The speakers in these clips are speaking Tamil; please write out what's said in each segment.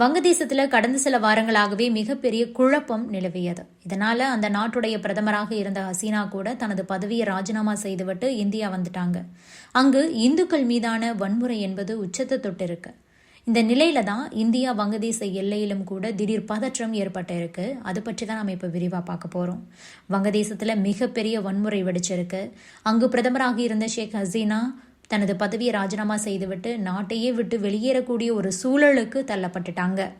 வங்கதேசத்தில் கடந்த சில வாரங்களாகவே மிகப்பெரிய குழப்பம் நிலவியது. இதனால அந்த நாட்டுடைய பிரதமராக இருந்த ஹசீனா கூட தனது பதவியை ராஜினாமா செய்துவிட்டு இந்தியா வந்துட்டாங்க. அங்கு இந்துக்கள் மீதான வன்முறை என்பது உச்சத்தை தொட்டிருக்கு. இந்த நிலையில தான் இந்தியா வங்கதேச எல்லையிலும் கூட திடீர் பதற்றம் ஏற்பட்டிருக்கு. அது பற்றி தான் நம்ம இப்போ விரிவாக பார்க்க போகிறோம் வங்கதேசத்தில் மிகப்பெரிய வன்முறை வெடிச்சிருக்கு. அங்கு பிரதமராக இருந்த ஷேக் ஹசீனா தனது பதவியை ராஜினாமா செய்துவிட்டு நாட்டையே விட்டு வெளியேறக்கூடிய ஒரு சூழலுக்கு தள்ளப்பட்டுட்டாங்க.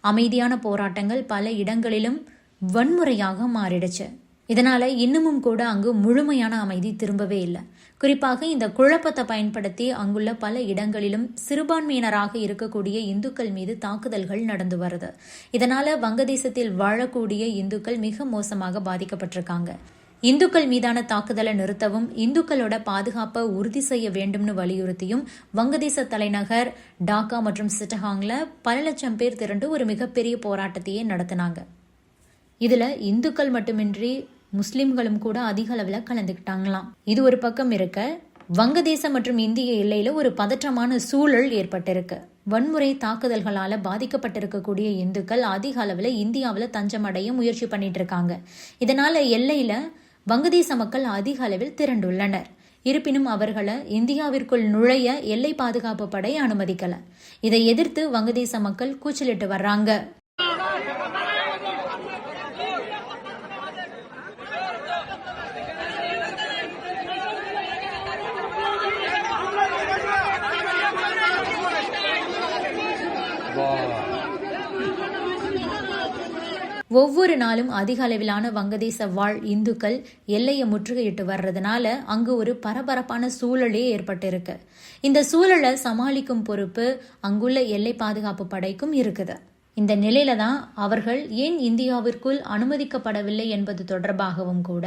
அமைதியான போராட்டங்கள் பல இடங்களிலும் வன்முறையாக மாறிடுச்சு. இதனால இன்னமும் கூட அங்கு முழுமையான அமைதி திரும்பவே இல்லை. குறிப்பாக இந்த குழப்பத்தை பயன்படுத்தி அங்குள்ள பல இடங்களிலும் சிறுபான்மையினராக இருக்கக்கூடிய இந்துக்கள் மீது தாக்குதல்கள் நடந்து வருது. இதனால வங்கதேசத்தில் வாழக்கூடிய இந்துக்கள் மிக மோசமாக பாதிக்கப்பட்டிருக்காங்க. இந்துக்கள் மீதான தாக்குதலை நிறுத்தவும் இந்துக்களோட பாதுகாப்பை உறுதி செய்ய வேண்டும்னு வலியுறுத்தியும் வங்கதேச தலைநகர் டாக்கா மற்றும் சிட்டஹாங்ல பல லட்சம் பேர் திரண்டு ஒரு மிகப்பெரிய போராட்டத்தையே நடத்தினாங்க. இதுல இந்துக்கள் மட்டுமின்றி முஸ்லிம்களும் கூட அதிக அளவில் கலந்துக்கிட்டாங்களாம். இது ஒரு பக்கம் இருக்க வங்கதேசம் மற்றும் இந்திய எல்லையில ஒரு பதற்றமான சூழல் ஏற்பட்டிருக்கு. வன்முறை தாக்குதல்களால பாதிக்கப்பட்டிருக்கக்கூடிய இந்துக்கள் அதிக அளவில் இந்தியாவில் தஞ்சமடைய முயற்சி பண்ணிட்டு இருக்காங்க. இதனால எல்லையில வங்கதேச மக்கள் அதிக அளவில் திரண்டுள்ளனர். இருப்பினும் அவர்களை இந்தியாவிற்குள் நுழைய எல்லை பாதுகாப்பு படை அனுமதிக்கல. இதை எதிர்த்து வங்கதேச மக்கள் கூச்சலிட்டு வர்றாங்க. ஒவ்வொரு நாளும் அதிக அளவிலான வங்கதேச வாழ் இந்துக்கள் எல்லையை முற்றுகையிட்டு வர்றதுனால அங்கு ஒரு பரபரப்பான சூழலே ஏற்பட்டிருக்கு. இந்த சூழலை சமாளிக்கும் பொறுப்பு அங்குள்ள எல்லை பாதுகாப்பு படைக்கும் இருக்குது. இந்த நிலையில தான் அவர்கள் ஏன் இந்தியாவிற்குள் அனுமதிக்கப்படவில்லை என்பது தொடர்பாகவும் கூட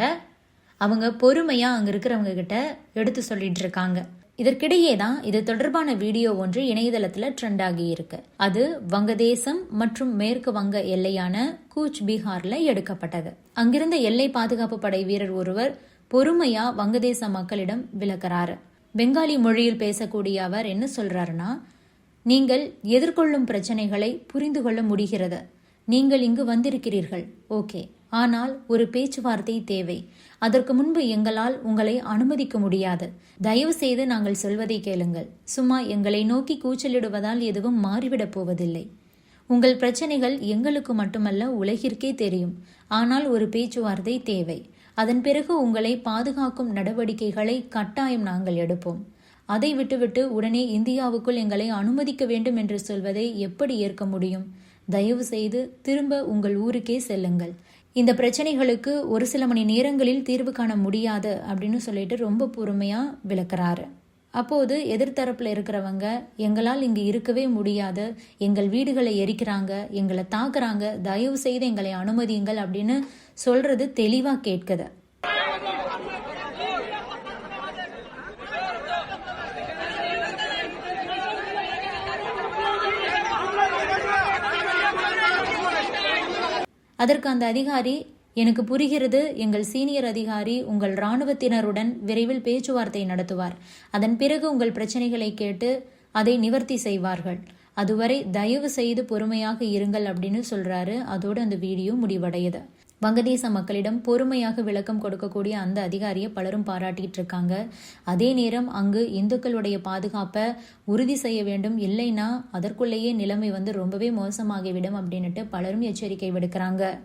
அவங்க பொறுமையா அங்க இருக்கிறவங்க கிட்ட எடுத்து சொல்லிட்டு இருக்காங்க. இதற்கிடையே தான் இது தொடர்பான வீடியோ ஒன்று இணையதளத்தில் ட்ரெண்ட் ஆகியிருக்கு அது வங்கதேசம் மற்றும் மேற்கு வங்க எல்லையான கூச் பீகார்ல எடுக்கப்பட்டது. அங்கிருந்த எல்லை பாதுகாப்பு படை வீரர் ஒருவர் பொறுமையா வங்கதேச மக்களிடம் விளக்குறாரு. பெங்காலி மொழியில் பேசக்கூடிய அவர் என்ன சொல்றாருன்னா நீங்கள் எதிர்கொள்ளும் பிரச்சனைகளை புரிந்து கொள்ள முடிகிறது. நீங்கள் இங்கு வந்திருக்கிறீர்கள். ஓகே. ஆனால் ஒரு பேச்சுவார்த்தை தேவை. அதற்கு முன்பு எங்களால் உங்களை அனுமதிக்க முடியாது. தயவு செய்து நாங்கள் சொல்வதை கேளுங்கள். சும்மா எங்களை நோக்கி கூச்சலிடுவதால் எதுவும் மாறிவிடப் போவதில்லை. உங்கள் பிரச்சனைகள் எங்களுக்கு மட்டுமல்ல உலகிற்கே தெரியும். ஆனால் ஒரு பேச்சுவார்த்தை தேவை. அதன் பிறகு உங்களை பாதுகாக்கும் நடவடிக்கைகளை கட்டாயம் நாங்கள் எடுப்போம். அதை விட்டுவிட்டு உடனே இந்தியாவுக்குள் எங்களை அனுமதிக்க வேண்டும் என்று சொல்வதை எப்படி ஏற்க முடியும்? தயவு செய்து திரும்ப உங்கள் ஊருக்கே செல்லுங்கள். இந்த பிரச்சனைகளுக்கு ஒரு சில மணி நேரங்களில் தீர்வு காண முடியாது அப்படின்னு சொல்லிட்டு ரொம்ப பொறுமையாக விளக்குறாரு. அப்போது எதிர்த்தரப்பில் இருக்கிறவங்க எங்களால் இங்கு இருக்கவே முடியாது எங்கள் வீடுகளை எரிக்கிறாங்க எங்களை தாக்குறாங்க தயவு செய்து எங்களை அனுமதியுங்கள் அப்படின்னு சொல்றது தெளிவாக கேட்குது. அதற்கு அந்த அதிகாரி எனக்கு புரிகிறது எங்கள் சீனியர் அதிகாரி உங்கள் இராணுவத்தினருடன் விரைவில் பேச்சுவார்த்தை நடத்துவார். அதன் பிறகு உங்கள் பிரச்சனைகளை கேட்டு அதை நிவர்த்தி செய்வார்கள். அதுவரை தயவு செய்து பொறுமையாக இருங்கள் அப்படின்னு சொல்றாரு. அதோடு அந்த வீடியோ முடிவடையுது. வங்கதேச மக்களிடம் பொறுமையாக விளக்கம் கொடுக்கக்கூடிய அந்த அதிகாரியை பலரும் பாராட்டிட்டு இருக்காங்க அதே நேரம் அங்கு இந்துக்களுடைய பாதுகாப்பை உறுதி செய்ய வேண்டும். இல்லைன்னா அதற்குள்ளேயே நிலைமை வந்து ரொம்பவே மோசமாகிவிடும் அப்படின்னுட்டு பலரும் எச்சரிக்கை விடுக்கிறாங்க.